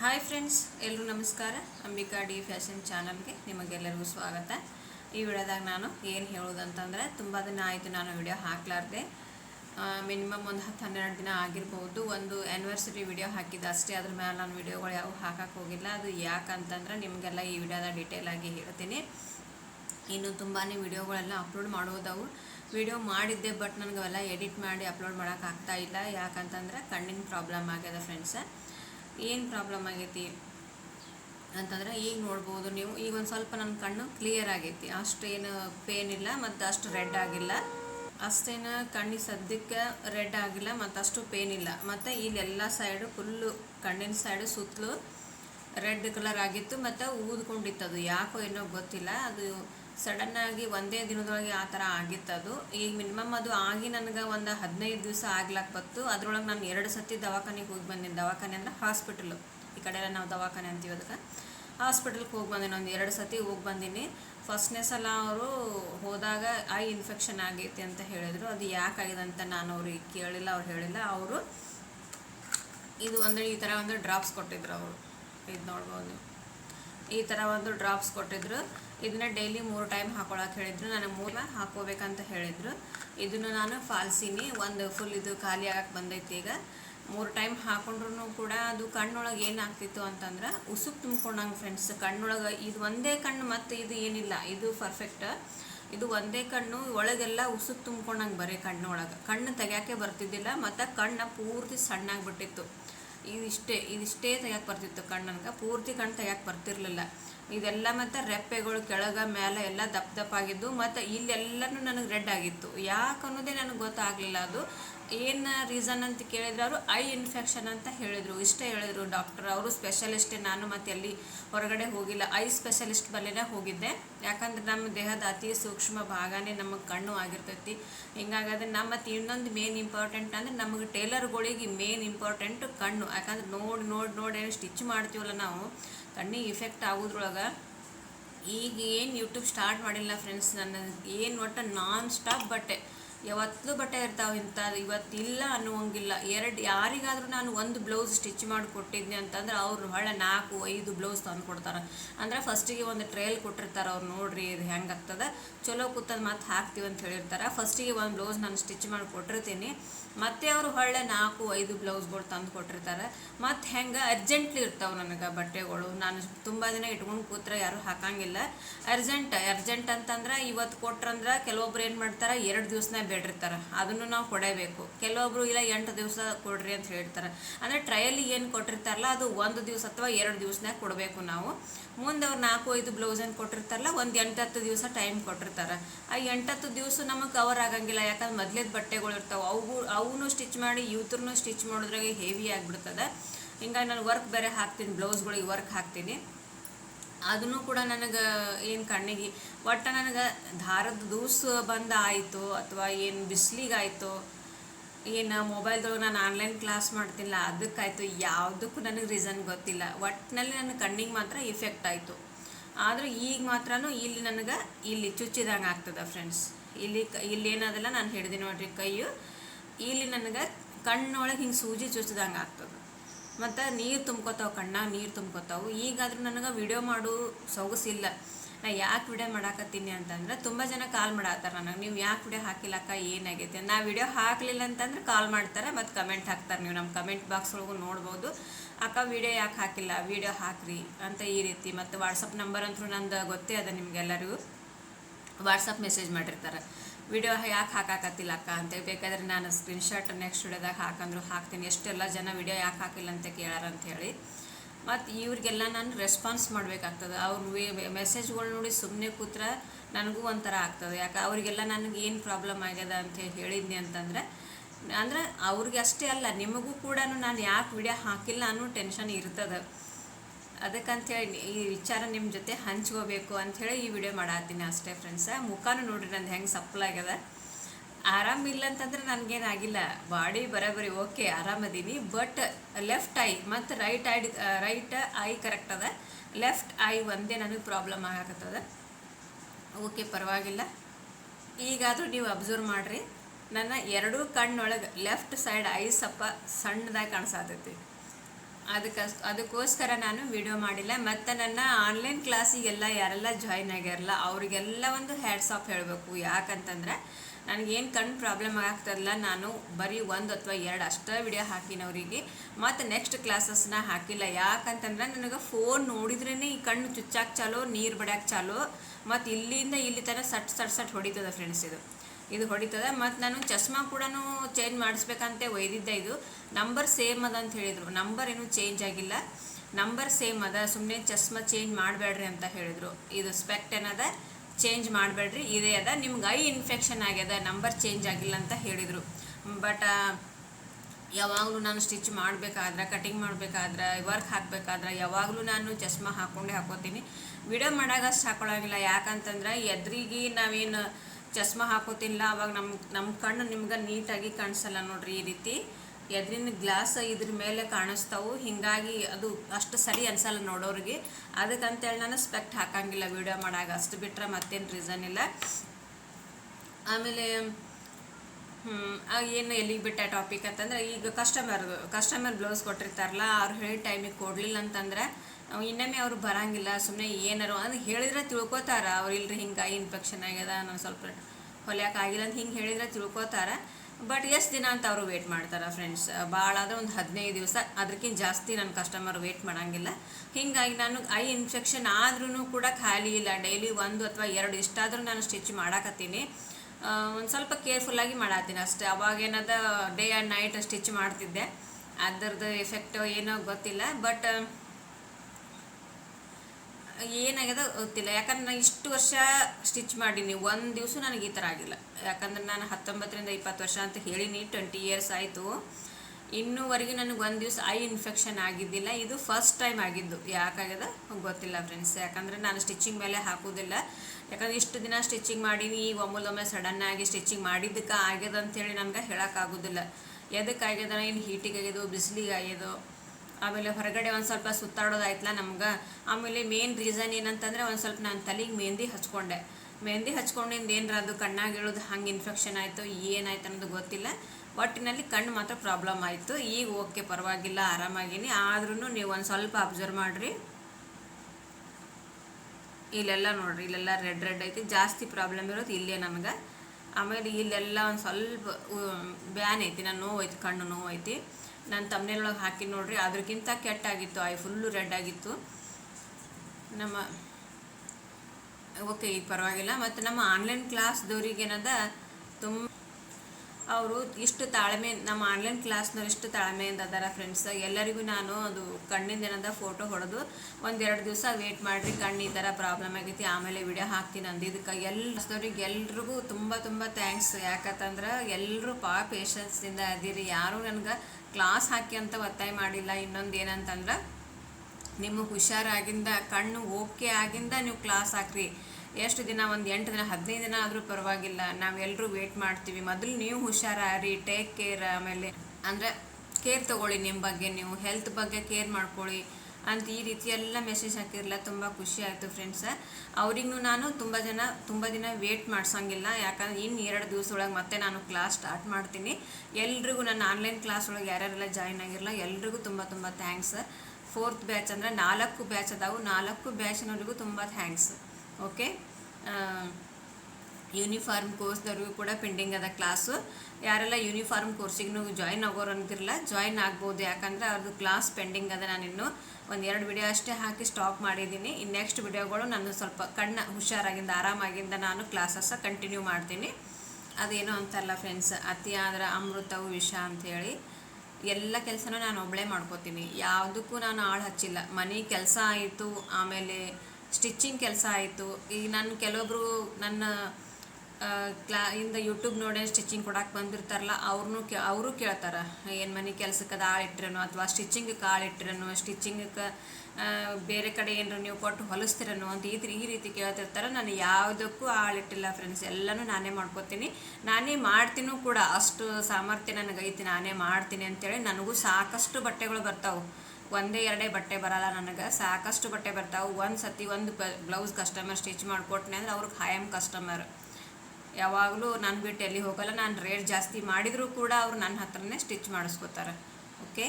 Hi friends ಎಲ್ಲರೂ ನಮಸ್ಕಾರ. Ambika D fashion ಚಾನಲ್ಗೆ ನಿಮಗೆಲ್ಲರಿಗೂ ಸ್ವಾಗತ. ಈ ವಿಡಿಯೋದಾಗ ನಾನು ಏನು ಹೇಳೋದಂತಂದರೆ, ತುಂಬ ದಿನ ಆಯಿತು ನಾನು ವಿಡಿಯೋ ಹಾಕ್ಲಾರ್ದೆ. ಮಿನಿಮಮ್ ಒಂದು ಹತ್ತು ಹನ್ನೆರಡು ದಿನ ಆಗಿರ್ಬೋದು. ಒಂದು ಆ್ಯನಿವರ್ಸರಿ ವಿಡಿಯೋ ಹಾಕಿದ್ದೆ ಅಷ್ಟೇ. ಅದ್ರ ಮೇಲೆ ನಾನು ವಿಡಿಯೋಗಳು ಯಾವ ಹಾಕಕ್ಕೆ ಹೋಗಿಲ್ಲ. ಅದು ಯಾಕಂತಂದ್ರೆ ನಿಮಗೆಲ್ಲ ಈ ವಿಡಿಯೋದ ಡೀಟೇಲ್ ಆಗಿ ಹೇಳ್ತೀನಿ. ಇನ್ನು ತುಂಬಾ ವಿಡಿಯೋಗಳೆಲ್ಲ ಅಪ್ಲೋಡ್ ಮಾಡೋದವು. ವಿಡಿಯೋ ಮಾಡಿದ್ದೆ ಬಟ್ ನನಗೆ ಅವೆಲ್ಲ ಎಡಿಟ್ ಮಾಡಿ ಅಪ್ಲೋಡ್ ಮಾಡೋಕ್ಕಾಗ್ತಾ ಇಲ್ಲ. ಯಾಕಂತಂದ್ರೆ ಕಣ್ಣಿನ ಪ್ರಾಬ್ಲಮ್ ಆಗ್ಯದ ಫ್ರೆಂಡ್ಸ ಏನು ಪ್ರಾಬ್ಲಮ್ ಆಗೈತಿ? ಅಂತಂದ್ರೆ ಈಗ ನೋಡ್ಬೋದು ನೀವು, ಈಗ ಒಂದು ಸ್ವಲ್ಪ ನನ್ನ ಕಣ್ಣು ಕ್ಲಿಯರ್ ಆಗೈತಿ. ಅಷ್ಟೇನು ಪೇನ್ ಇಲ್ಲ, ಮತ್ತು ಅಷ್ಟು ರೆಡ್ ಆಗಿಲ್ಲ. ಅಷ್ಟೇನು ಕಣ್ಣಿಗೆ ಸದ್ಯಕ್ಕೆ ರೆಡ್ ಆಗಿಲ್ಲ, ಮತ್ತು ಅಷ್ಟು ಪೇನ್ ಇಲ್ಲ. ಮತ್ತು ಇಲ್ಲೆಲ್ಲ ಸೈಡು ಫುಲ್ಲು ಕಣ್ಣಿನ ಸೈಡು ಸುತ್ತಲೂ ರೆಡ್ ಕಲರ್ ಆಗಿತ್ತು, ಮತ್ತು ಊದ್ಕೊಂಡಿತ್ತು ಅದು. ಯಾಕೋ ಏನೋ ಗೊತ್ತಿಲ್ಲ, ಅದು ಸಡನ್ನಾಗಿ ಒಂದೇ ದಿನದೊಳಗೆ ಆ ಥರ ಆಗಿತ್ತು ಅದು. ಈಗ ಮಿನಿಮಮ್ ಅದು ಆಗಿ ನನಗೆ ಒಂದು ಹದಿನೈದು ದಿವಸ ಆಗ್ಲಾಕ್ ಬತ್ತು ಅದರೊಳಗೆ ನಾನು ಎರಡು ಸತಿ ದವಾಖಾನೆಗೆ ಹೋಗಿ ಬಂದಿನಿ. ದವಾಖಾನೆ ಅಂದ್ರೆ ಹಾಸ್ಪಿಟಲು. ಈ ಕಡೆ ಎಲ್ಲ ನಾವು ದವಾಖಾನೆ ಅಂತೀವಿ ಅದಕ್ಕೆ. ಹಾಸ್ಪಿಟಲ್ಗೆ ಹೋಗಿ ಬಂದಿನಿ. ಒಂದು ಎರಡು ಸತಿ ಹೋಗಿ ಬಂದೀನಿ. ಫಸ್ಟ್ನೇ ಸಲ ಅವರು ಹೋದಾಗ ಐ ಇನ್ಫೆಕ್ಷನ್ ಆಗೈತಿ ಅಂತ ಹೇಳಿದರು. ಅದು ಯಾಕಾಗಿದೆ ಅಂತ ನಾನು ಅವ್ರಿಗೆ ಕೇಳಿಲ್ಲ, ಅವ್ರು ಹೇಳಿಲ್ಲ. ಅವರು ಇದು ಒಂದು ಈ ಥರ ಒಂದು ಡ್ರಾಪ್ಸ್ ಕೊಟ್ಟಿದ್ರು ಅವರು. ಇದು ನೋಡ್ಬೋದು ಈ ಥರ ಒಂದು ಡ್ರಾಪ್ಸ್ ಕೊಟ್ಟಿದ್ರು. ಇದನ್ನ ಡೈಲಿ ಮೂರು ಟೈಮ್ ಹಾಕೊಳಕ್ಕೆ ಹೇಳಿದ್ರು. ನನಗೆ ಮೂರು ಹಾಕೋಬೇಕಂತ ಹೇಳಿದ್ರು. ಇದನ್ನು ನಾನು ಫಾಲ್ಸಿನಿ, ಒಂದು ಫುಲ್ ಇದು ಖಾಲಿ ಆಗಕ್ಕೆ ಬಂದೈತಿ ಈಗ. ಮೂರು ಟೈಮ್ ಹಾಕೊಂಡ್ರು ಕೂಡ ಅದು ಕಣ್ಣೊಳಗೆ ಏನಾಗ್ತಿತ್ತು ಅಂತಂದ್ರೆ ಉಸುಕ್ ತುಂಬ್ಕೊಂಡಂಗೆ ಫ್ರೆಂಡ್ಸ್ ಕಣ್ಣೊಳಗೆ ಇದು ಒಂದೇ ಕಣ್ಣು ಮತ್ತು ಇದು ಏನಿಲ್ಲ, ಇದು ಪರ್ಫೆಕ್ಟ್ ಇದು ಒಂದೇ ಕಣ್ಣು, ಒಳಗೆಲ್ಲ ಉಸುಕ್ ತುಂಬ್ಕೊಂಡಂಗೆ ಬರೀ ಕಣ್ಣೊಳಗೆ. ಕಣ್ಣು ತೆಗ್ಯಾಕೆ ಬರ್ತಿದ್ದಿಲ್ಲ, ಮತ್ತು ಕಣ್ಣು ಪೂರ್ತಿ ಸಣ್ಣಾಗ್ಬಿಟ್ಟಿತ್ತು ಇದಿಷ್ಟೇ ಇದಿಷ್ಟೇ ತೆಗ್ಯಾಕೆ ಬರ್ತಿತ್ತು ಕಣ್ಣನ್ಗೆ. ಪೂರ್ತಿ ಕಣ್ಣು ತೆಗ್ಯಾಕೆ ಬರ್ತಿರ್ಲಿಲ್ಲ. ಇದೆಲ್ಲ ಮತ್ತು ರೆಪ್ಪೆಗಳು ಕೆಳಗೆ ಮೇಲೆ ಎಲ್ಲ ದಪ್ಪ ದಪ್ಪ ಆಗಿದ್ದು ಮತ್ತು ಇಲ್ಲೆಲ್ಲನೂ ನನಗೆ ರೆಡ್ ಆಗಿತ್ತು. ಯಾಕೆ ಅನ್ನೋದೇ ನನಗೆ ಗೊತ್ತಾಗಲಿಲ್ಲ. ಅದು ಏನು ರೀಸನ್ ಅಂತ ಕೇಳಿದ್ರು ಅವರು ಐ ಇನ್ಫೆಕ್ಷನ್ ಅಂತ ಹೇಳಿದರು. ಇಷ್ಟೇ ಹೇಳಿದರು ಡಾಕ್ಟರ್ ಅವರು ಸ್ಪೆಷಲಿಸ್ಟೇ ನಾನು ಮತ್ತೆ ಎಲ್ಲಿ ಹೊರಗಡೆ ಹೋಗಿಲ್ಲ. ಐ ಸ್ಪೆಷಲಿಸ್ಟ್ ಬಲ್ಲಿನೇ ಹೋಗಿದ್ದೆ. ಯಾಕಂದ್ರೆ ನಮ್ಮ ದೇಹದ ಅತಿ ಸೂಕ್ಷ್ಮ ಭಾಗನೇ ನಮಗೆ ಕಣ್ಣು ಆಗಿರ್ತೈತಿ. ಹಿಂಗಾಗದೆ ನಮ್ಮ ಮತ್ತು ಇನ್ನೊಂದು ಮೇನ್ ಇಂಪಾರ್ಟೆಂಟ್ ಅಂದರೆ ನಮಗೆ ಟೇಲರ್ಗಳಿಗೆ ಮೇನ್ ಇಂಪಾರ್ಟೆಂಟ್ ಕಣ್ಣು. ಯಾಕಂದ್ರೆ ನೋಡಿ ನೋಡಿ ನೋಡಿ ಏನು ಸ್ಟಿಚ್ ಮಾಡ್ತೀವಲ್ಲ ನಾವು, ಕಣ್ಣಿಗೆ ಇಫೆಕ್ಟ್ ಆಗೋದ್ರೊಳಗೆ ಈಗ ಏನು ಯೂಟ್ಯೂಬ್ ಸ್ಟಾರ್ಟ್ ಮಾಡಿಲ್ಲ ಫ್ರೆಂಡ್ಸ್ ನನ್ನ, ಏನು ಒಟ್ಟು ನಾನ್ ಸ್ಟಾಪ್ ಬಟ್ಟೆ. ಯಾವತ್ತೂ ಬಟ್ಟೆ ಇರ್ತಾವೆ ಇಂಥದ್ದು ಇವತ್ತಿಲ್ಲ ಅನ್ನುವಂಗಿಲ್ಲ. ಎರಡು, ಯಾರಿಗಾದರೂ ನಾನು ಒಂದು ಬ್ಲೌಸ್ ಸ್ಟಿಚ್ ಮಾಡಿ ಕೊಟ್ಟಿದ್ದೆ ಅಂತಂದ್ರೆ ಅವ್ರು ಹೊಳೆ ನಾಲ್ಕು, ಐದು ಬ್ಲೌಸ್ ತಂದು ಕೊಡ್ತಾರೆ. ಅಂದ್ರೆ ಫಸ್ಟಿಗೆ ಒಂದು ಟ್ರಯಲ್ ಕೊಟ್ಟಿರ್ತಾರೆ ಅವ್ರು, ನೋಡ್ರಿ ಇದು ಹೆಂಗೆ ಆಗ್ತದೆ. ಚಲೋ ಕೂತದ ಮತ್ತೆ ಹಾಕ್ತೀವಿ ಅಂತ ಹೇಳಿರ್ತಾರೆ. ಫಸ್ಟಿಗೆ ಒಂದು ಬ್ಲೌಸ್ ನಾನು ಸ್ಟಿಚ್ ಮಾಡಿ ಕೊಟ್ಟಿರ್ತೀನಿ. ಮತ್ತೆ ಅವರು ಹೊಳ್ಳೆ ನಾಲ್ಕು, ಐದು ಬ್ಲೌಸ್ಗಳು ತಂದು ಕೊಟ್ಟಿರ್ತಾರೆ. ಮತ್ತು ಹೆಂಗೆ ಅರ್ಜೆಂಟ್ಲಿ ಇರ್ತಾವೆ ನನಗೆ ಬಟ್ಟೆಗಳು. ನಾನು ತುಂಬ ದಿನ ಇಟ್ಕೊಂಡು ಕೂತ್ರೆ ಯಾರೂ ಹಾಕಂಗಿಲ್ಲ. ಅರ್ಜೆಂಟ್ ಅರ್ಜೆಂಟ್ ಅಂತಂದ್ರೆ ಇವತ್ತು ಕೊಟ್ರಂದ್ರೆ ಕೆಲವೊಬ್ರು ಏನು ಮಾಡ್ತಾರೆ, ಎರಡು ದಿವಸನೇ ಬೇಡಿರ್ತಾರೆ ಅದನ್ನು ನಾವು ಕೊಡಬೇಕು. ಕೆಲವೊಬ್ರು, ಇಲ್ಲ, ಎಂಟು ದಿವಸ ಕೊಡ್ರಿ ಅಂತ ಹೇಳ್ತಾರೆ. ಅಂದರೆ ಟ್ರಯಲ್ ಏನು ಕೊಟ್ಟಿರ್ತಾರಲ್ಲ, ಅದು ಒಂದು ದಿವಸ ಅಥವಾ ಎರಡು ದಿವಸನಾಗ ಕೊಡಬೇಕು ನಾವು. ಮುಂದೆ ಅವ್ರು ನಾಲ್ಕು, ಐದು ಬ್ಲೌಸ್ ಏನು ಕೊಟ್ಟಿರ್ತಾರಲ್ಲ, ಒಂದು ಎಂಟತ್ತು ದಿವಸ ಟೈಮ್ ಕೊಟ್ಟಿರ್ತಾರೆ. ಆ ಎಂಟತ್ತು ದಿವಸ ನಮಗೆ ಕವರ್ ಆಗಂಗಿಲ್ಲ. ಯಾಕಂದ್ರೆ ಮೊದಲೇದು ಬಟ್ಟೆಗಳು ಇರ್ತಾವೆ. ಅವು, ಅವನು ಸ್ಟಿಚ್ ಮಾಡಿ ಯೂತ್ರನು ಸ್ಟಿಚ್ ಮಾಡಿದ್ರಾಗೆ ಹೆವಿ ಆಗಿಬಿಡ್ತದೆ. ಹಿಂಗಾಗಿ ನಾನು ವರ್ಕ್ ಬೇರೆ ಹಾಕ್ತೀನಿ, ಬ್ಲೌಸ್ಗಳಿಗೆ ವರ್ಕ್ ಹಾಕ್ತೀನಿ. ಅದನ್ನು ಕೂಡ ನನಗೆ ಏನು ಕಣ್ಣಿಗೆ ಒಟ್ಟು ನನಗೆ ದಾರದ ದೂಸು ಬಂದ ಆಯಿತು ಅಥವಾ ಏನು ಬಿಸಿಲಿಗಾಯಿತು ಏನು ಮೊಬೈಲ್ದೊಳಗೆ ನಾನು ಆನ್ಲೈನ್ ಕ್ಲಾಸ್ ಮಾಡ್ತಿಲ್ಲ, ಅದಕ್ಕಾಯ್ತು ಯಾವುದಕ್ಕೂ ನನಗೆ ರೀಸನ್ ಗೊತ್ತಿಲ್ಲ. ಒಟ್ಟಿನಲ್ಲಿ ನನ್ನ ಕಣ್ಣಿಗೆ ಮಾತ್ರ ಇಫೆಕ್ಟ್ ಆಯಿತು. ಆದರೂ ಈಗ ಮಾತ್ರ ಇಲ್ಲಿ ನನಗೆ ಇಲ್ಲಿ ಚುಚ್ಚಿದಂಗೆ ಆಗ್ತದೆ ಫ್ರೆಂಡ್ಸ್ ಇಲ್ಲಿ ಇಲ್ಲಿ ಏನದಲ್ಲ ನಾನು ಹಿಡ್ದು ನೋಡ್ರಿ ಕೈಯು, ಇಲ್ಲಿ ನನಗೆ ಕಣ್ಣೊಳಗೆ ಹಿಂಗೆ ಸೂಜಿ ಚುಚ್ಚಿದಂಗೆ ಆಗ್ತದೆ. ಮತ್ತು ನೀರು ತುಂಬ್ಕೊತಾವೆ ಕಣ್ಣಾಗ ನೀರು ತುಂಬ್ಕೊತಾವು. ಈಗಾದರೂ ನನಗೆ ವಿಡಿಯೋ ಮಾಡು ಸೊಗಸಿಲ್ಲ. ನಾ ಯಾಕೆ ವಿಡಿಯೋ ಮಾಡಾಕತ್ತೀನಿ ಅಂತಂದ್ರೆ ತುಂಬ ಜನ ಕಾಲ್ ಮಾಡಾತ್ತಾರ ನನಗೆ. ನೀವು ಯಾಕೆ ವಿಡಿಯೋ ಹಾಕಿಲ್ಲಕ್ಕ, ಏನಾಗೈತೆ? ನಾ ವಿಡಿಯೋ ಹಾಕಲಿಲ್ಲ ಅಂತಂದ್ರೆ ಕಾಲ್ ಮಾಡ್ತಾರೆ ಮತ್ತು ಕಮೆಂಟ್ ಹಾಕ್ತಾರೆ. ನೀವು ನಮ್ಮ ಕಮೆಂಟ್ ಬಾಕ್ಸ್ ಒಳಗೂ ನೋಡ್ಬೋದು. ಅಕ್ಕ ವಿಡಿಯೋ ಯಾಕೆ ಹಾಕಿಲ್ಲ? ವಿಡಿಯೋ ಹಾಕ್ರಿ ಅಂತ ಈ ರೀತಿ. ಮತ್ತು ವಾಟ್ಸಪ್ ನಂಬರ್ ಅಂತೂ ನಂದು ಗೊತ್ತೇ ಅದ ನಿಮಗೆಲ್ಲರಿಗೂ. ವಾಟ್ಸಪ್ ಮೆಸೇಜ್ ಮಾಡಿರ್ತಾರೆ. ವಿಡಿಯೋ ಯಾಕೆ ಹಾಕಾಕತ್ತಿಲ್ಲ ಅಕ್ಕ ಅಂತ ಬೇಕಾದ್ರೆ ನಾನು ಸ್ಕ್ರೀನ್ಶಾಟ್ ನೆಕ್ಸ್ಟ್ ವಿಡಿಯೋದಾಗ ಹಾಕಂದ್ರು ಹಾಕ್ತೀನಿ. ಎಷ್ಟೆಲ್ಲ ಜನ ವಿಡಿಯೋ ಯಾಕೆ ಹಾಕಿಲ್ಲ ಅಂತ ಕೇಳಾರ ಹೇಳಿ. ಮತ್ತು ಇವ್ರಿಗೆಲ್ಲ ನಾನು ರೆಸ್ಪಾನ್ಸ್ ಮಾಡಬೇಕಾಗ್ತದೆ. ಅವ್ರ ಮೆಸೇಜ್ಗಳು ನೋಡಿ ಸುಮ್ಮನೆ ಕೂತ್ರೆ ನನಗೂ ಒಂಥರ ಆಗ್ತದೆ. ಯಾಕೆ ಅವರಿಗೆಲ್ಲ ನನಗೆ ಏನು ಪ್ರಾಬ್ಲಮ್ ಆಗ್ಯದ ಅಂತ ಹೇಳಿದ್ನಿ ಅಂತಂದರೆ, ಅಂದರೆ ಅವ್ರಿಗೆ ಅಷ್ಟೇ ಅಲ್ಲ, ನಿಮಗೂ ಕೂಡ ನಾನು ಯಾಕೆ ವಿಡಿಯೋ ಹಾಕಿಲ್ಲ ಅನ್ನೋ ಟೆನ್ಷನ್ ಇರ್ತದೆ. ಅದಕ್ಕಂತೇಳಿ ಈ ವಿಚಾರ ನಿಮ್ಮ ಜೊತೆ ಹಂಚ್ಕೋಬೇಕು ಅಂಥೇಳಿ ಈ ವಿಡಿಯೋ ಮಾಡಾತೀನಿ ಅಷ್ಟೇ ಫ್ರೆಂಡ್ಸ ಮುಖಾನು ನೋಡ್ರಿ ನಂದು ಹೆಂಗೆ ಸಪ್ಪಲಾಗ್ಯದ ಆರಾಮಿಲ್ಲ ಅಂತಂದ್ರೆ ನನಗೇನಾಗಿಲ್ಲ ಬಾಡಿ ಬರೋಬ್ಬರಿ ಓಕೆ ಆರಾಮದೀನಿ ಬಟ್ ಲೆಫ್ಟ್ ಐ ಮತ್ತು right eye right eye correct ಅದ. ಲೆಫ್ಟ್ ಐ ಒಂದೇ ನನಗೆ ಪ್ರಾಬ್ಲಮ್ ಆಗಕತ್ತದ. ಓಕೆ ಪರವಾಗಿಲ್ಲ. ಈಗಾದರೂ ನೀವು ಅಬ್ಸರ್ವ್ ಮಾಡಿರಿ. ನನ್ನ ಎರಡೂ ಕಣ್ಣೊಳಗೆ ಲೆಫ್ಟ್ ಸೈಡ್ ಐ ಸಪ್ಪ ಸಣ್ಣದಾಗಿ ಕಾಣಿಸತೈತಿ. ಅದಕ್ಕೆ ಅದಕ್ಕೋಸ್ಕರ ನಾನು ವಿಡಿಯೋ ಮಾಡಿಲ್ಲ. ಮತ್ತು ನನ್ನ ಆನ್ಲೈನ್ ಕ್ಲಾಸಿಗೆಲ್ಲ ಯಾರೆಲ್ಲ ಜಾಯ್ನ್ ಆಗ್ಯಾರಲ್ಲ, ಅವರಿಗೆಲ್ಲ ಒಂದು ಹ್ಯಾಡ್ಸ್ ಆಫ್ ಹೇಳಬೇಕು. ಯಾಕಂತಂದ್ರೆ ನನಗೇನು ಕಣ್ಣು ಪ್ರಾಬ್ಲಮ್ ಆಗ್ತದಲ್ಲ ನಾನು ಬರೀ ಒಂದು ಅಥವಾ ಎರಡು ಅಷ್ಟೇ ವಿಡಿಯೋ ಹಾಕಿನವರಿಗೆ. ಮತ್ತು ನೆಕ್ಸ್ಟ್ ಕ್ಲಾಸಸ್ನ ಹಾಕಿಲ್ಲ. ಯಾಕಂತಂದ್ರೆ ನನಗೆ ಫೋನ್ ನೋಡಿದ್ರೇ ಈ ಕಣ್ಣು ಚುಚ್ಚಾಕೆ ಚಾಲೋ, ನೀರು ಬಡ್ಯಾಕೆ ಚಾಲೋ. ಮತ್ತು ಇಲ್ಲಿಂದ ಇಲ್ಲಿ ತನಕ ಸಟ್ ಸಟ್ ಸಟ್ ಹೊಡಿತದ ಫ್ರೆಂಡ್ಸ್ ಇದು. ಇದು ಹೊಡಿತದೆ. ಮತ್ತು ನಾನು ಚಶ್ಮಾ ಕೂಡ ಚೇಂಜ್ ಮಾಡಿಸ್ಬೇಕಂತೆ ಒಯ್ದಿದ್ದೆ ಇದು. ನಂಬರ್ ಸೇಮ್ ಅದ ಅಂತ ಹೇಳಿದರು. ನಂಬರ್ ಏನೂ ಚೇಂಜ್ ಆಗಿಲ್ಲ. ನಂಬರ್ ಸೇಮ್ ಅದ. ಸುಮ್ಮನೆ ಚಸ್ಮಾ ಚೇಂಜ್ ಮಾಡಬೇಡ್ರಿ ಅಂತ ಹೇಳಿದರು. ಇದು ಸ್ಪೆಕ್ಟ್ ಏನದ? ಚೇಂಜ್ ಮಾಡಬೇಡ್ರಿ. ಇದೇ ಅದ. ನಿಮ್ಗೆ ಐ ಇನ್ಫೆಕ್ಷನ್ ಆಗ್ಯದ. ನಂಬರ್ ಚೇಂಜ್ ಆಗಿಲ್ಲ ಅಂತ ಹೇಳಿದರು. ಬಟ್ ಯಾವಾಗಲೂ ನಾನು ಸ್ಟಿಚ್ ಮಾಡಬೇಕಾದ್ರೆ ಕಟಿಂಗ್ ಮಾಡಬೇಕಾದ್ರೆ ವರ್ಕ್ ಹಾಕಬೇಕಾದ್ರೆ ಯಾವಾಗಲೂ ನಾನು ಚಶ್ಮಾ ಹಾಕ್ಕೊಂಡೇ ಹಾಕೋತೀನಿ. ವಿಡಿಯೋ ಅಷ್ಟು ಹಾಕೊಳ್ಳೋಂಗಿಲ್ಲ ಯಾಕಂತಂದ್ರೆ ಎದ್ರಿಗೆ ನಾವೇನು ಚಸ್ಮಾ ಹಾಕೋತಿಲ್ಲ ಅವಾಗ ನಮ್ಮ ನಮ್ಮ ಕಣ್ಣು ನಿಮ್ಗೆ ನೀಟಾಗಿ ಕಾಣಿಸಲ್ಲ ನೋಡ್ರಿ ಈ ರೀತಿ. ಎದ್ರಿನ ಗ್ಲಾಸ್ ಇದ್ರ ಮೇಲೆ ಕಾಣಿಸ್ತಾವು. ಹೀಗಾಗಿ ಅದು ಅಷ್ಟು ಸರಿ ಅನ್ಸಲ್ಲ ನೋಡೋರಿಗೆ. ಅದಕ್ಕಂತೇಳಿ ನಾನು ಸ್ಪೆಕ್ಟ್ ಹಾಕಂಗಿಲ್ಲ ವಿಡಿಯೋ ಮಾಡಾಗ. ಅಷ್ಟು ಬಿಟ್ರೆ ಮತ್ತೇನು ರೀಸನ್ ಇಲ್ಲ. ಆಮೇಲೆ ಏನು ಎಲ್ಲಿಗೆ ಬಿಟ್ಟ ಟಾಪಿಕ್ ಅಂತಂದ್ರೆ, ಈಗ ಕಸ್ಟಮರ್ ಕಸ್ಟಮರ್ ಬ್ಲೌಸ್ ಕೊಟ್ಟಿರ್ತಾರಲ್ಲ, ಅವ್ರು ಹೇಳಿದ ಟೈಮಿಗೆ ಕೊಡಲಿಲ್ಲ ಅಂತಂದ್ರೆ ಇನ್ನೊಮ್ಮೆ ಅವ್ರು ಬರಂಗಿಲ್ಲ ಸುಮ್ಮನೆ ಏನಾರು ಅಂದ್ರೆ ಹೇಳಿದ್ರೆ ತಿಳ್ಕೊತಾರ. ಅವ್ರು ಇಲ್ರಿ ಹಿಂಗೆ ಇನ್ಫೆಕ್ಷನ್ ಆಗ್ಯದ, ನಾನು ಸ್ವಲ್ಪ ಹೊಲಿಯಾಕ ಆಗಿಲ್ಲ ಅಂತ ಹಿಂಗೆ ಹೇಳಿದ್ರೆ ತಿಳ್ಕೊತಾರ. ಬಟ್ ಎಷ್ಟು ದಿನ ಅಂತ ಅವರು ವೇಟ್ ಮಾಡ್ತಾರೆ ಫ್ರೆಂಡ್ಸ್ ಭಾಳ ಆದ್ರೆ ಒಂದು ಹದಿನೈದು ದಿವಸ. ಅದಕ್ಕಿಂತ ಜಾಸ್ತಿ ನನ್ನ ಕಸ್ಟಮರ್ ವೇಟ್ ಮಾಡಂಗಿಲ್ಲ. ಹೀಗಾಗಿ ನಾನು ಐ ಇನ್ಫೆಕ್ಷನ್ ಆದ್ರೂ ಕೂಡ ಖಾಲಿ ಇಲ್ಲ. ಡೈಲಿ ಒಂದು ಅಥವಾ ಎರಡು ಇಷ್ಟಾದರೂ ನಾನು ಸ್ಟಿಚ್ ಮಾಡಾಕತ್ತೀನಿ. ಒಂದು ಸ್ವಲ್ಪ ಕೇರ್ಫುಲ್ಲಾಗಿ ಮಾಡತ್ತೀನಿ ಅಷ್ಟೇ. ಅವಾಗ ಏನದ ಡೇ ಆ್ಯಂಡ್ ನೈಟ್ ಸ್ಟಿಚ್ ಮಾಡ್ತಿದ್ದೆ. ಅದರದ್ದು ಎಫೆಕ್ಟ್ ಏನೋ ಗೊತ್ತಿಲ್ಲ. ಬಟ್ ಏನಾಗ್ಯದ ಗೊತ್ತಿಲ್ಲ. ಯಾಕಂದ್ರೆ ನಾನು ಇಷ್ಟು ವರ್ಷ ಸ್ಟಿಚ್ ಮಾಡೀನಿ. ಒಂದು ದಿವಸ ನನಗೆ ಈ ಥರ ಆಗಿಲ್ಲ. ಯಾಕಂದ್ರೆ ನಾನು ಹತ್ತೊಂಬತ್ತರಿಂದ ಇಪ್ಪತ್ತು ವರ್ಷ ಅಂತ ಹೇಳೀನಿ. ಟ್ವೆಂಟಿ ಇಯರ್ಸ್ ಆಯಿತು. ಇನ್ನೂವರೆಗೂ ನನಗೆ ಒಂದು ದಿವಸ ಐ ಇನ್ಫೆಕ್ಷನ್ ಆಗಿದ್ದಿಲ್ಲ. ಇದು ಫಸ್ಟ್ ಟೈಮ್ ಆಗಿದ್ದು. ಯಾಕಾಗ್ಯದ? ಗೊತ್ತಿಲ್ಲ ಫ್ರೆಂಡ್ಸ್ ಯಾಕಂದರೆ ನಾನು ಸ್ಟಿಚಿಂಗ್ ಮೇಲೆ ಹಾಕೋದಿಲ್ಲ. ಯಾಕಂದ್ರೆ ಇಷ್ಟು ದಿನ ಸ್ಟಿಚಿಂಗ್ ಮಾಡೀನಿ. ಈಗ ಒಮ್ಮೊಮ್ಮೆ ಸಡನ್ನಾಗಿ ಸ್ಟಿಚಿಂಗ್ ಮಾಡಿದ್ದಕ್ಕೆ ಆಗ್ಯದ ಅಂತೇಳಿ ನನಗೆ ಹೇಳೋಕ್ಕಾಗೋದಿಲ್ಲ ಎದಕ್ಕೆ ಆಗ್ಯದ? ಏನು ಹೀಟಿಗೆ ಆಗ್ಯದೋ ಬಿಸಿಲಿಗೆ ಆಗ್ಯದೋ ಆಮೇಲೆ ಹೊರಗಡೆ ಒಂದು ಸ್ವಲ್ಪ ಸುತ್ತಾಡೋದಾಯ್ತಲ್ಲ ನಮ್ಗೆ. ಆಮೇಲೆ ಮೇನ್ ರೀಸನ್ ಏನಂತಂದರೆ ಒಂದು ಸ್ವಲ್ಪ ನಾನು ತಲೆಗೆ ಮೆಹಂದಿ ಹಚ್ಕೊಂಡೆ. ಮೆಹಂದಿ ಹಚ್ಕೊಂಡಿಂದ ಏನರ ಅದು ಕಣ್ಣಾಗಿ ಇಳೋದು ಹಂಗೆ ಇನ್ಫೆಕ್ಷನ್ ಆಯಿತು ಏನಾಯ್ತು ಅನ್ನೋದು ಗೊತ್ತಿಲ್ಲ. ಒಟ್ಟಿನಲ್ಲಿ ಕಣ್ಣು ಮಾತ್ರ ಪ್ರಾಬ್ಲಮ್ ಆಯಿತು. ಈಗ ಓಕೆ, ಪರವಾಗಿಲ್ಲ, ಆರಾಮಾಗೀನಿ. ಆದ್ರೂ ನೀವು ಒಂದು ಸ್ವಲ್ಪ ಅಬ್ಸರ್ವ್ ಮಾಡಿರಿ. ಇಲ್ಲೆಲ್ಲ ನೋಡ್ರಿ, ಇಲ್ಲೆಲ್ಲ ರೆಡ್ ರೆಡ್ ಐತಿ. ಜಾಸ್ತಿ ಪ್ರಾಬ್ಲಮ್ ಇರೋದು ಇಲ್ಲೇ ನನಗೆ ಆಮೇಲೆ ಇಲ್ಲೆಲ್ಲ ಒಂದು ಸ್ವಲ್ಪ ಬ್ಯಾನ್ ಐತಿ, ನಾನು ನೋವು ಐತಿ, ಕಣ್ಣು ನೋವು ಐತಿ. ನಾನು ತಮ್ಮನೇಲೊಳಗೆ ಹಾಕಿ ನೋಡ್ರಿ ಅದ್ರಕ್ಕಿಂತ ಕೆಟ್ಟಾಗಿತ್ತು ಐ ಫುಲ್ಲು ರೆಡ್ ಆಗಿತ್ತು. ನಮ್ಮ ಓಕೆ ಈಗ ಪರವಾಗಿಲ್ಲ. ಮತ್ತು ನಮ್ಮ ಆನ್ಲೈನ್ ಕ್ಲಾಸ್ದವ್ರಿಗೆ ಏನದ ತುಂಬ ಅವರು ಇಷ್ಟು ತಾಳ್ಮೆ, ನಮ್ಮ ಆನ್ಲೈನ್ ಕ್ಲಾಸ್ನವ್ರು ಇಷ್ಟು ತಾಳ್ಮೆಯಿಂದ ಅದಾರ ಫ್ರೆಂಡ್ಸ್ ಎಲ್ಲರಿಗೂ ನಾನು ಅದು ಕಣ್ಣಿಂದ ಏನದ ಫೋಟೋ ಹೊಡೆದು ಒಂದೆರಡು ದಿವಸ ವೇಟ್ ಮಾಡಿರಿ, ಕಣ್ಣು ಈ ಥರ ಪ್ರಾಬ್ಲಮ್ ಆಗೈತಿ, ಆಮೇಲೆ ವಿಡಿಯೋ ಹಾಕ್ತೀನಿ ಅಂದಿದ್ದಕ್ಕೆ ಎಲ್ಲದವ್ರಿಗೆ ಎಲ್ರಿಗೂ ತುಂಬ ತುಂಬ ಥ್ಯಾಂಕ್ಸ್ ಯಾಕಂತಂದ್ರೆ ಎಲ್ಲರೂ ಪಾ ಪೇಷನ್ಸಿಂದ ಅದಿರಿ, ಯಾರೂ ನನಗೆ ಕ್ಲಾಸ್ ಹಾಕಿ ಅಂತ ಒತ್ತಾಯ ಮಾಡಿಲ್ಲ, ಇನ್ನೊಂದು ಏನಂತಂದ್ರೆ, ನಿಮ್ಮ ಹುಷಾರಾಗಿಂದ, ಕಣ್ಣು ಓಕೆ ಆಗಿಂದ ನೀವು ಕ್ಲಾಸ್ ಹಾಕ್ರಿ. ಎಷ್ಟು ದಿನ, ಒಂದು ಎಂಟು ದಿನ, ಹದಿನೈದು ದಿನ ಆದರೂ ಪರವಾಗಿಲ್ಲ. ನಾವೆಲ್ಲರೂ ವೇಟ್ ಮಾಡ್ತೀವಿ. ಮೊದಲು ನೀವು ಹುಷಾರಾರಿ ಟೇಕ್ ಕೇರ್ ಆಮೇಲೆ, ಅಂದರೆ ಕೇರ್ ತೊಗೊಳ್ಳಿ ನಿಮ್ಮ ಬಗ್ಗೆ, ನೀವು ಹೆಲ್ತ್ ಬಗ್ಗೆ ಕೇರ್ ಮಾಡ್ಕೊಳ್ಳಿ. ಅಂತ ಈ ರೀತಿ ಎಲ್ಲ ಮೆಸೇಜ್ ಹಾಕಿರಲ್ಲ ತುಂಬ ಖುಷಿ ಆಯಿತು ಫ್ರೆಂಡ್ಸ ಅವ್ರಿಗೂ ನಾನು ತುಂಬ ಜನ, ತುಂಬ ದಿನ ವೇಟ್ ಮಾಡ್ಸೋಂಗಿಲ್ಲ. ಯಾಕಂದ್ರೆ ಇನ್ನು ಎರಡು ದಿವಸ ಒಳಗೆ ಮತ್ತೆ ನಾನು ಕ್ಲಾಸ್ ಸ್ಟಾರ್ಟ್ ಮಾಡ್ತೀನಿ. ಎಲ್ರಿಗೂ ನನ್ನ ಆನ್ಲೈನ್ ಕ್ಲಾಸ್ ಒಳಗೆ ಯಾರ್ಯಾರೆಲ್ಲ ಜಾಯ್ನ್ ಆಗಿರಲ್ಲ ಎಲ್ರಿಗೂ ತುಂಬ ತುಂಬ ಥ್ಯಾಂಕ್ಸ್ ಫೋರ್ತ್ ಬ್ಯಾಚ್ ಅಂದರೆ ನಾಲ್ಕು ಬ್ಯಾಚ್ ಅದಾವು. ನಾಲ್ಕು ಬ್ಯಾಚ್ನವ್ರಿಗೂ ತುಂಬ ಥ್ಯಾಂಕ್ಸ್ ಓಕೆ ಯೂನಿಫಾರ್ಮ್ ಕೋರ್ಸ್ದವ್ರಿಗೂ ಕೂಡ ಪೆಂಡಿಂಗ್ ಅದ ಕ್ಲಾಸು ಯಾರೆಲ್ಲ ಯೂನಿಫಾರ್ಮ್ ಕೋರ್ಸಿಗೂ ಜಾಯ್ನ್ ಆಗೋರು ಅಂತಿರಲ್ಲ ಜಾಯ್ನ್ ಆಗ್ಬೋದು. ಯಾಕಂದ್ರೆ ಅವ್ರದ್ದು ಕ್ಲಾಸ್ ಪೆಂಡಿಂಗ್ ಅದ. ನಾನಿನ್ನು ಒಂದು ಎರಡು ವಿಡಿಯೋ ಅಷ್ಟೇ ಹಾಕಿ ಸ್ಟಾಪ್ ಮಾಡಿದ್ದೀನಿ ಇನ್ನು ನೆಕ್ಸ್ಟ್ ವಿಡಿಯೋಗಳು ನಾನು ಸ್ವಲ್ಪ ಕಣ್ಣ ಹುಷಾರಾಗಿಂದ, ಆರಾಮಾಗಿಂದ ನಾನು ಕ್ಲಾಸಸ್ಸ ಕಂಟಿನ್ಯೂ ಮಾಡ್ತೀನಿ. ಅದೇನು ಅಂತಲ್ಲ ಫ್ರೆಂಡ್ಸ್ ಅತಿ ಆದ್ರೆ ಅಮೃತವು ವಿಷ ಅಂಥೇಳಿ ಎಲ್ಲ ಕೆಲಸನೂ ನಾನು ಒಬ್ಬಳೇ ಮಾಡ್ಕೋತೀನಿ. ಯಾವುದಕ್ಕೂ ನಾನು ಆಳು ಹಚ್ಚಿಲ್ಲ. ಮನೆ ಕೆಲಸ ಆಯಿತು, ಆಮೇಲೆ ಸ್ಟಿಚ್ಚಿಂಗ್ ಕೆಲಸ ಆಯಿತು. ಈಗ ನನ್ನ ಕೆಲವೊಬ್ಬರು ನನ್ನ ಕ್ಲಾ, ಇಂದ ಯೂಟ್ಯೂಬ್ ನೋಡಿ ಸ್ಟಿಚಿಂಗ್ ಕೊಡಕ್ಕೆ ಬಂದಿರ್ತಾರಲ್ಲ ಅವ್ರನ್ನೂ ಕೇ, ಅವರು ಕೇಳ್ತಾರೆ, ಏನು ಮನೆ ಕೆಲ್ಸಕ್ಕೆ ಅದು ಇಟ್ಟಿರೋನು ಅಥವಾ ಸ್ಟಿಚಿಂಗಕ್ಕೆ ಆಳು ಇಟ್ಟಿರೋನು ಸ್ಟಿಚಿಂಗಕ್ಕೆ ಬೇರೆ ಕಡೆ ಏನಾರು ನೀವು ಕೊಟ್ಟು ಹೊಲಿಸ್ತಿರನೋ ಅಂತ ಈ ರೀತಿ ಈ ರೀತಿ ಕೇಳ್ತಿರ್ತಾರೆ. ನಾನು ಯಾವುದಕ್ಕೂ ಆಳಿಟ್ಟಿಲ್ಲ ಫ್ರೆಂಡ್ಸ್ ಎಲ್ಲನೂ ನಾನೇ ಮಾಡ್ಕೋತೀನಿ. ನಾನೇ ಮಾಡ್ತೀನೂ ಕೂಡ ಅಷ್ಟು ಸಾಮರ್ಥ್ಯ ನನಗೈತಿ ನಾನೇ ಮಾಡ್ತೀನಿ ಅಂತೇಳಿ ನನಗೂ ಸಾಕಷ್ಟು ಬಟ್ಟೆಗಳು ಬರ್ತಾವೆ. ಒಂದೇ ಎರಡೇ ಬಟ್ಟೆ ಬರಲ್ಲ ನನಗೆ, ಸಾಕಷ್ಟು ಬಟ್ಟೆ ಬರ್ತಾವೆ. ಒಂದು ಸತಿ ಒಂದು ಬ್ಲೌಸ್ ಕಸ್ಟಮರ್ ಸ್ಟಿಚ್ ಮಾಡಿಕೊಟ್ನೆ ಅಂದ್ರೆ ಅವ್ರಿಗೆ ಖಾಯಂ ಕಸ್ಟಮರ್ ಯಾವಾಗಲೂ ನಾನು ಬಿಟ್ಟು ಎಲ್ಲಿ ಹೋಗಲ್ಲ. ನಾನು ರೇಟ್ ಜಾಸ್ತಿ ಮಾಡಿದರೂ ಕೂಡ ಅವ್ರು ನನ್ನ ಹತ್ರನೇ ಸ್ಟಿಚ್ ಮಾಡಿಸ್ಕೋತಾರೆ. ಓಕೆ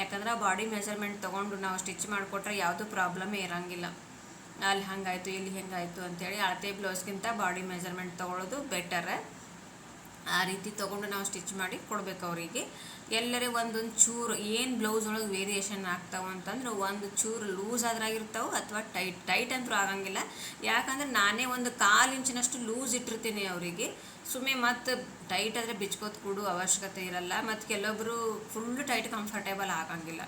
ಯಾಕಂದ್ರೆ ಬಾಡಿ ಮೆಜರ್ಮೆಂಟ್ ತೊಗೊಂಡು ನಾವು ಸ್ಟಿಚ್ ಮಾಡಿಕೊಟ್ರೆ ಯಾವುದೂ ಪ್ರಾಬ್ಲಮೇ ಇರೋಂಗಿಲ್ಲ. ಅಲ್ಲಿ ಹಂಗಾಯಿತು, ಇಲ್ಲಿ ಹೆಂಗಾಯಿತು ಅಂತೇಳಿ ಅಳತೆ ಬ್ಲೌಸ್ಗಿಂತ ಬಾಡಿ ಮೆಜರ್ಮೆಂಟ್ ತೊಗೊಳೋದು ಬೆಟರ್ ಆ ರೀತಿ ತೊಗೊಂಡು ನಾವು ಸ್ಟಿಚ್ ಮಾಡಿ ಕೊಡ್ಬೇಕು ಅವರಿಗೆ. ಎಲ್ಲರೇ ಒಂದೊಂದು ಚೂರು ಏನು ಬ್ಲೌಸ್ ಒಳಗೆ ವೇರಿಯೇಷನ್ ಆಗ್ತಾವೆ ಅಂತಂದ್ರೆ ಒಂದು ಚೂರು ಲೂಸ್ ಆದ್ರಾಗಿರ್ತಾವೆ ಅಥವಾ ಟೈಟ್ ಟೈಟ್ ಅಂತೂ ಆಗಂಗಿಲ್ಲ. ಯಾಕಂದ್ರೆ ನಾನೇ ಒಂದು ಕಾಲು ಇಂಚಿನಷ್ಟು ಲೂಸ್ ಇಟ್ಟಿರ್ತೀನಿ ಅವರಿಗೆ. ಸುಮ್ಮನೆ ಮತ್ತು ಟೈಟ್ ಆದರೆ ಬಿಚ್ಕೋತ್ ಕೊಡು ಅವಶ್ಯಕತೆ ಇರಲ್ಲ. ಮತ್ತು ಕೆಲವೊಬ್ಬರು ಫುಲ್ಲು ಟೈಟ್ ಕಂಫರ್ಟೇಬಲ್ ಆಗಂಗಿಲ್ಲ.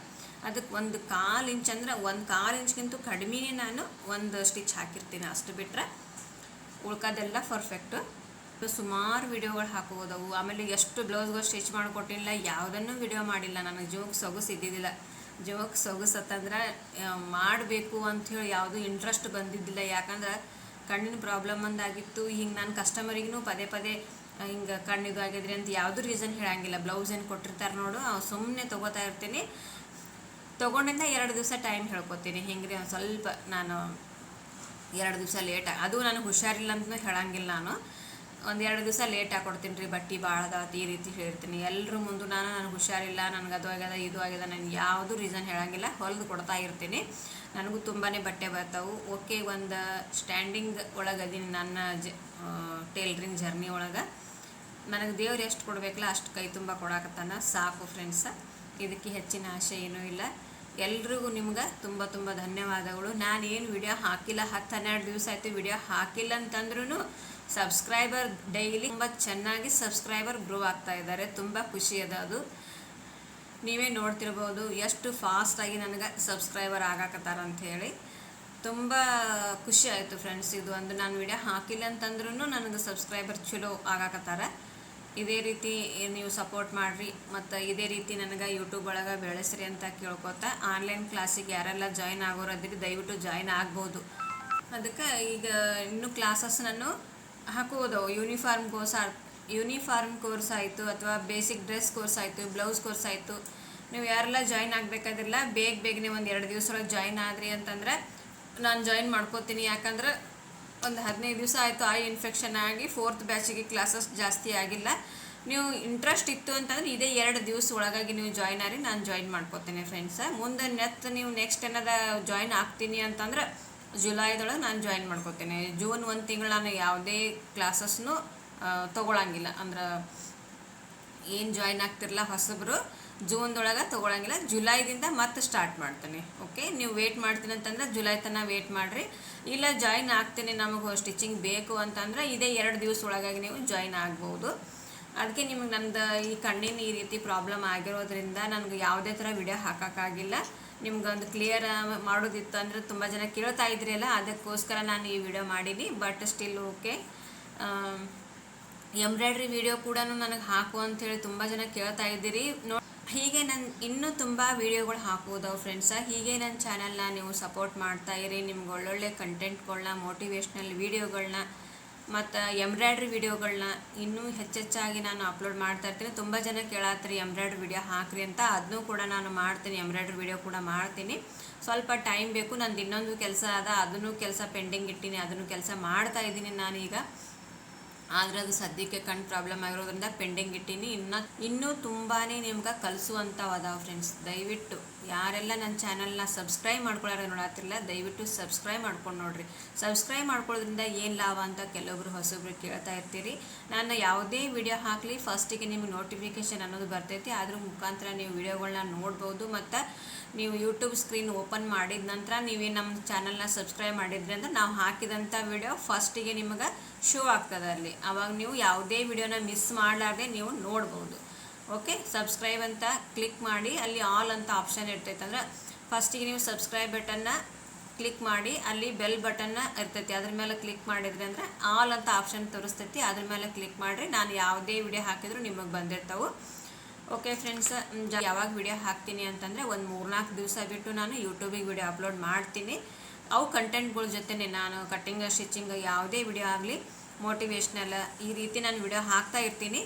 ಅದಕ್ಕೆ ಒಂದು ಕಾಲು ಇಂಚ್ ಅಂದ್ರೆ ಒಂದು ಕಾಲು ಇಂಚ್ಗಿಂತೂ ಕಡಿಮೆನೇ ನಾನು ಒಂದು ಸ್ಟಿಚ್ ಹಾಕಿರ್ತೀನಿ. ಅಷ್ಟು ಬಿಟ್ಟರೆ ಉಳ್ಕೋದೆಲ್ಲ ಪರ್ಫೆಕ್ಟು ಸುಮಾರು ವಿಡಿಯೋಗಳು ಹಾಕೋದವು. ಆಮೇಲೆ ಎಷ್ಟು ಬ್ಲೌಸ್ಗಳು ಸ್ಟಿಚ್ ಮಾಡಿಕೊಟ್ಟಿಲ್ಲ, ಯಾವುದನ್ನು ವಿಡಿಯೋ ಮಾಡಿಲ್ಲ. ನನಗೆ ಜೋಕ್ ಸೊಗಸು ಇದ್ದಿದ್ದಿಲ್ಲ ಜೋಕ್ ಸೊಗಸತ್ತಂದ್ರೆ ಮಾಡಬೇಕು ಅಂಥೇಳಿ ಯಾವುದೂ ಇಂಟ್ರೆಸ್ಟ್ ಬಂದಿದ್ದಿಲ್ಲ. ಯಾಕಂದ್ರೆ ಕಣ್ಣಿನ ಪ್ರಾಬ್ಲಮ್ ಒಂದಾಗಿತ್ತು ಹಿಂಗೆ ನಾನು ಕಸ್ಟಮರಿಗೂ ಪದೇ ಪದೇ ಹಿಂಗೆ ಕಣ್ಣಿದು ಆಗಿದ್ರಿ ಅಂತ ಯಾವುದೂ ರೀಸನ್ ಹೇಳಂಗಿಲ್ಲ. ಬ್ಲೌಸ್ ಏನು ಕೊಟ್ಟಿರ್ತಾರೆ ನೋಡು ಸುಮ್ಮನೆ ತೊಗೋತಾ ಇರ್ತೀನಿ. ತೊಗೊಂಡಿಂದ ಎರಡು ದಿವಸ ಟೈಮ್ ಹೇಳ್ಕೊತೀನಿ. ಹೆಂಗ್ರಿ ಒಂದು ಸ್ವಲ್ಪ ನಾನು ಎರಡು ದಿವಸ ಲೇಟ್ ಅದು ನನಗೆ ಹುಷಾರಿಲ್ಲ ಅಂತ ಹೇಳಂಗಿಲ್ಲ ನಾನು. ಒಂದು ಎರಡು ದಿವಸ ಲೇಟ್ ಕೊಡ್ತೀನಿ ರೀ, ಬಟ್ಟೆ ಭಾಳ ಅದಾವತ್ತು ಈ ರೀತಿ ಹೇಳ್ತೀನಿ ಎಲ್ಲರೂ ಮುಂದೆ ನಾನು ನನಗೆ ಹುಷಾರಿಲ್ಲ, ನನಗೆ ಅದು ಆಗ್ಯದ, ಇದು ಆಗ್ಯದ ನಾನು ಯಾವುದು ರೀಸನ್ ಹೇಳಂಗಿಲ್ಲ, ಹೊಲಿದು ಕೊಡ್ತಾ ಇರ್ತೀನಿ. ನನಗೂ ತುಂಬಾ ಬಟ್ಟೆ ಬರ್ತಾವೆ. ಓಕೆ ಒಂದು ಸ್ಟ್ಯಾಂಡಿಂಗ್ ಒಳಗೆ ಅದೀನಿ ನನ್ನ ಜ ಟೇಲ್ರಿಂಗ್ ಜರ್ನಿ ಒಳಗೆ. ನನಗೆ ದೇವ್ರು ಎಷ್ಟು ಕೊಡಬೇಕಲ್ಲ ಅಷ್ಟು ಕೈ ತುಂಬ ಕೊಡಾಕತ್ತಾನ, ಸಾಕು ಫ್ರೆಂಡ್ಸ ಇದಕ್ಕೆ ಹೆಚ್ಚಿನ ಆಸೆ ಏನೂ ಇಲ್ಲ. ಎಲ್ರಿಗೂ ನಿಮ್ಗೆ ತುಂಬ ತುಂಬ ಧನ್ಯವಾದಗಳು. ನಾನು ಏನು ವಿಡಿಯೋ ಹಾಕಿಲ್ಲ, ಹತ್ತು ಹನ್ನೆರಡು ದಿವಸ ಆಯಿತು ವಿಡಿಯೋ ಹಾಕಿಲ್ಲ ಅಂತಂದ್ರೂ ಸಬ್ಸ್ಕ್ರೈಬರ್ ಡೈಲಿ ತುಂಬ ಚೆನ್ನಾಗಿ ಸಬ್ಸ್ಕ್ರೈಬರ್ ಗ್ರೋ ಆಗ್ತಾ ಇದ್ದಾರೆ, ತುಂಬ ಖುಷಿ ಅದ ಅದು. ನೀವೇ ನೋಡ್ತಿರ್ಬೋದು ಎಷ್ಟು ಫಾಸ್ಟಾಗಿ ನನಗೆ ಸಬ್ಸ್ಕ್ರೈಬರ್ ಆಗಾಕತ್ತಾರ ಅಂಥೇಳಿ ತುಂಬ ಖುಷಿ ಆಯಿತು ಫ್ರೆಂಡ್ಸ್ ಇದು ಒಂದು ನಾನು ವಿಡಿಯೋ ಹಾಕಿಲ್ಲ ಅಂತಂದ್ರೂ ನನಗೆ ಸಬ್ಸ್ಕ್ರೈಬರ್ ಚಲೋ ಆಗಾಕತ್ತಾರ. ಇದೇ ರೀತಿ ನೀವು ಸಪೋರ್ಟ್ ಮಾಡಿರಿ, ಮತ್ತು ಇದೇ ರೀತಿ ನನಗೆ ಯೂಟ್ಯೂಬ್ ಒಳಗೆ ಬೆಳೆಸ್ರಿ ಅಂತ ಕೇಳ್ಕೊತ ಆನ್ಲೈನ್ ಕ್ಲಾಸಿಗೆ ಯಾರೆಲ್ಲ ಜಾಯ್ನ್ ಆಗೋರದ್ರಿ ದಯವಿಟ್ಟು ಜಾಯ್ನ್ ಆಗ್ಬೋದು. ಅದಕ್ಕೆ ಈಗ ಇನ್ನೂ ಕ್ಲಾಸಸ್ ನಾನು ಹಾಕೋದವು ಯೂನಿಫಾರ್ಮ್ ಕೋರ್ಸ್ ಯೂನಿಫಾರ್ಮ್ ಕೋರ್ಸ್ ಆಯಿತು ಅಥವಾ ಬೇಸಿಕ್ ಡ್ರೆಸ್ ಕೋರ್ಸ್ ಆಯಿತು, ಬ್ಲೌಸ್ ಕೋರ್ಸ್ ಆಯಿತು. ನೀವು ಯಾರೆಲ್ಲ ಜಾಯ್ನ್ ಆಗಬೇಕಾದಿಲ್ಲ ಬೇಗ ಬೇಗನೆ ಒಂದು ಎರಡು ದಿವಸ ಒಳಗೆ ಜಾಯ್ನ್ ಆದ್ರಿ ಅಂತಂದ್ರೆ ನಾನು ಜಾಯ್ನ್ ಮಾಡ್ಕೋತೀನಿ. ಯಾಕಂದ್ರೆ ಒಂದು ಹದಿನೈದು ದಿವಸ ಆಯಿತು ಐ ಇನ್ಫೆಕ್ಷನ್ ಆಗಿ ಫೋರ್ತ್ ಬ್ಯಾಚಿಗೆ ಕ್ಲಾಸಸ್ ಜಾಸ್ತಿ ಆಗಿಲ್ಲ. ನೀವು ಇಂಟ್ರೆಸ್ಟ್ ಇತ್ತು ಅಂತಂದ್ರೆ ಇದೇ ಎರಡು ದಿವಸ ಒಳಗಾಗಿ ನೀವು ಜಾಯ್ನ್ ಆಗಿ ನಾನು ಜಾಯ್ನ್ ಮಾಡ್ಕೋತೀನಿ ಫ್ರೆಂಡ್ಸ. ಮುಂದೆ ನೆತ್ ನೀವು ನೆಕ್ಸ್ಟ್ ಏನದ ಜಾಯ್ನ್ ಆಗ್ತೀನಿ ಅಂತಂದ್ರೆ ಜುಲೈದೊಳಗೆ ನಾನು ಜಾಯಿನ್ ಮಾಡ್ಕೋತೇನೆ. ಜೂನ್ ಒಂದು ತಿಂಗಳು ನಾನು ಯಾವುದೇ ಕ್ಲಾಸಸ್ನು ತೊಗೊಳಂಗಿಲ್ಲ. ಅಂದ್ರೆ ಏನು ಜಾಯಿನ್ ಆಗ್ತಿರಲ್ಲ ಹೊಸಬ್ರು, ಜೂನ್ದೊಳಗೆ ತೊಗೊಳಂಗಿಲ್ಲ. ಜುಲೈದಿಂದ ಮತ್ತೆ ಸ್ಟಾರ್ಟ್ ಮಾಡ್ತೇನೆ. ಓಕೆ ನೀವು ವೇಟ್ ಮಾಡ್ತೀನಿ ಅಂತಂದ್ರೆ ಜುಲೈ ತನಕ ವೇಟ್ ಮಾಡಿರಿ. ಇಲ್ಲ ಜಾಯಿನ್ ಆಗ್ತೀನಿ ನಮಗೆ ಸ್ಟಿಚಿಂಗ್ ಬೇಕು ಅಂತಂದ್ರೆ ಇದೇ ಎರಡು ದಿವಸ ಒಳಗಾಗಿ ನೀವು ಜಾಯಿನ್ ಆಗ್ಬೋದು. ಅದಕ್ಕೆ ನಿಮಗೆ ನಂದು ಈ ಕಣ್ಣಿನ ಈ ರೀತಿ ಪ್ರಾಬ್ಲಮ್ ಆಗಿರೋದ್ರಿಂದ ನನಗೆ ಯಾವುದೇ ಥರ ವಿಡಿಯೋ ಹಾಕೋಕ್ಕಾಗಿಲ್ಲ ನಿಮ್ಗೆ ಒಂದು ಕ್ಲಿಯರ್ ಮಾಡೋದಿತ್ತು ಅಂದರೆ ತುಂಬ ಜನ ಕೇಳ್ತಾ ಇದ್ರಿಯಲ್ಲ ಅದಕ್ಕೋಸ್ಕರ ನಾನು ಈ ವಿಡಿಯೋ ಮಾಡೀನಿ. But still okay embroidery video ಕೂಡ ನನಗೆ ಹಾಕು ಅಂಥೇಳಿ ತುಂಬ ಜನ ಕೇಳ್ತಾ ಇದ್ದೀರಿ. ನೋ, ಹೀಗೆ ನನ್ನ ಇನ್ನೂ ತುಂಬ ವೀಡಿಯೋಗಳು ಹಾಕೋದವು ಫ್ರೆಂಡ್ಸ ಹೀಗೆ ನನ್ನ ಚಾನಲ್ನ ನೀವು ಸಪೋರ್ಟ್ ಮಾಡ್ತಾ ಇರಿ. ನಿಮ್ಗೆ ಒಳ್ಳೊಳ್ಳೆ ಕಂಟೆಂಟ್ಗಳನ್ನ ಮೋಟಿವೇಶ್ನಲ್ ವೀಡಿಯೋಗಳನ್ನ ಮತ್ತು ಎಂಬ್ರಾಯ್ಡ್ರಿ ವೀಡಿಯೋಗಳನ್ನ ಇನ್ನೂ ಹೆಚ್ಚೆಚ್ಚಾಗಿ ನಾನು ಅಪ್ಲೋಡ್ ಮಾಡ್ತಾ ಇರ್ತೀನಿ. ತುಂಬ ಜನ ಕೇಳಾತ್ರಿ, ಎಂಬ್ರಾಯ್ಡ್ರಿ ವಿಡಿಯೋ ಹಾಕ್ರಿ ಅಂತ. ಅದನ್ನೂ ಕೂಡ ನಾನು ಮಾಡ್ತೀನಿ, ಎಂಬ್ರಾಯ್ಡ್ರಿ ವಿಡಿಯೋ ಕೂಡ ಮಾಡ್ತೀನಿ. ಸ್ವಲ್ಪ ಟೈಮ್ ಬೇಕು, ನಂದು ಇನ್ನೊಂದು ಕೆಲಸ ಅದ, ಅದನ್ನು ಕೆಲಸ ಪೆಂಡಿಂಗ್ ಇಟ್ಟೀನಿ, ಅದನ್ನು ಕೆಲಸ ಮಾಡ್ತಾ ಇದ್ದೀನಿ ನಾನೀಗ ಆದರೆ ಅದು ಸದ್ಯಕ್ಕೆ ಕಣ್ಣು ಪ್ರಾಬ್ಲಮ್ ಆಗಿರೋದ್ರಿಂದ ಪೆಂಡಿಂಗ್ ಇಟ್ಟೀನಿ. ಇನ್ನು, ಇನ್ನೂ ತುಂಬಾ ನಿಮ್ಗೆ ಕಲಿಸುವಂಥವು ಅದಾವೆ ಫ್ರೆಂಡ್ಸ್ ದಯವಿಟ್ಟು. ಯಾರೆಲ್ಲ ನನ್ನ ಚಾನಲ್ನ ಸಬ್ಸ್ಕ್ರೈಬ್ ಮಾಡ್ಕೊಳ್ಳೋರು ನೋಡತ್ತಿರಲ್ಲ ದಯವಿಟ್ಟು ಸಬ್ಸ್ಕ್ರೈಬ್ ಮಾಡ್ಕೊಂಡು ನೋಡ್ರಿ. ಸಬ್ಸ್ಕ್ರೈಬ್ ಮಾಡ್ಕೊಳ್ಳೋದ್ರಿಂದ ಏನು ಲಾಭ ಅಂತ ಕೆಲವೊಬ್ರು ಹೊಸೊಬ್ರು ಕೇಳ್ತಾ ಇರ್ತೀರಿ. ನಾನು ಯಾವುದೇ ವಿಡಿಯೋ ಹಾಕಲಿ, ಫಸ್ಟಿಗೆ ನಿಮ್ಗೆ ನೋಟಿಫಿಕೇಶನ್ ಅನ್ನೋದು ಬರ್ತೈತಿ. ಅದ್ರ ಮುಖಾಂತರ ನೀವು ವಿಡಿಯೋಗಳನ್ನ ನೋಡ್ಬೋದು ಮತ್ತು ನೀವು ಯೂಟ್ಯೂಬ್ ಸ್ಕ್ರೀನ್ ಓಪನ್ ಮಾಡಿದ ನಂತರ ನೀವೇ ನಮ್ಮ ಚಾನಲ್ನ ಸಬ್ಸ್ಕ್ರೈಬ್ ಮಾಡಿದ್ರಿ ಅಂದ್ರೆ ನಾವು ಹಾಕಿದಂಥ ವಿಡಿಯೋ ಫಸ್ಟಿಗೆ ನಿಮಗೆ ಶೋ ಆಗ್ತದೆ ಅಲ್ಲಿ. ಅವಾಗ ನೀವು ಯಾವುದೇ ವಿಡಿಯೋನ ಮಿಸ್ ಮಾಡಲಾರ್ದೆ ನೀವು ನೋಡ್ಬೋದು. ಓಕೆ ಸಬ್ಸ್ಕ್ರೈಬ್ ಅಂತ ಕ್ಲಿಕ್ ಮಾಡಿ, ಅಲ್ಲಿ ಆಲ್ ಅಂತ ಆಪ್ಷನ್ ಇರ್ತೈತೆ ಅಂದ್ರೆ ಫಸ್ಟಿಗೆ ನೀವು ಸಬ್ಸ್ಕ್ರೈಬ್ ಬಟನ್ನ ಕ್ಲಿಕ್ ಮಾಡಿ, ಅಲ್ಲಿ ಬೆಲ್ ಬಟನ್ನ ಇರ್ತೈತಿ. ಅದ್ರ ಮೇಲೆ ಕ್ಲಿಕ್ ಮಾಡಿದ್ರಿ ಅಂದ್ರೆ ಆಲ್ ಅಂತ ಆಪ್ಷನ್ ತೋರಿಸ್ತೈತಿ. ಅದ್ರ ಮೇಲೆ ಕ್ಲಿಕ್ ಮಾಡಿರಿ. ನಾನು ಯಾವುದೇ ವಿಡಿಯೋ ಹಾಕಿದ್ರು ನಿಮಗೆ ಬಂದಿರ್ತಾವೆ. ಓಕೆ ಫ್ರೆಂಡ್ಸ್ ಯಾವಾಗ ವಿಡಿಯೋ ಹಾಕ್ತೀನಿ ಅಂತಂದರೆ ಒಂದು ಮೂರ್ನಾಲ್ಕು ದಿವಸ ಬಿಟ್ಟು ನಾನು ಯೂಟ್ಯೂಬಿಗೆ ವಿಡಿಯೋ ಅಪ್ಲೋಡ್ ಮಾಡ್ತೀನಿ. ಅವು ಕಂಟೆಂಟ್ಗಳ ಜೊತೆನೆ ನಾನು ಕಟ್ಟಿಂಗ್ ಸ್ಟಿಚಿಂಗ್ ಯಾವುದೇ ವಿಡಿಯೋ ಆಗಲಿ ಮೋಟಿವೇಶ್ನಲ್ ಈ ರೀತಿ ನಾನು ವಿಡಿಯೋ ಹಾಕ್ತಾ ಇರ್ತೀನಿ.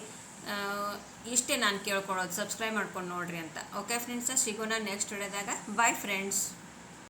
ಇಷ್ಟೇ ನಾನು ಕೇಳ್ಕೊಳ್ಳೋದು. ಸಬ್ಸ್ಕ್ರೈಬ್ ಮಾಡ್ಕೊಂಡು ನೋಡ್ರಿ ಅಂತ. ಓಕೆ ಫ್ರೆಂಡ್ಸ ಸಿಗೋಣ ನೆಕ್ಸ್ಟ್ ವಿಡಿಯೋದಾಗ ಬಾಯ್ ಫ್ರೆಂಡ್ಸ್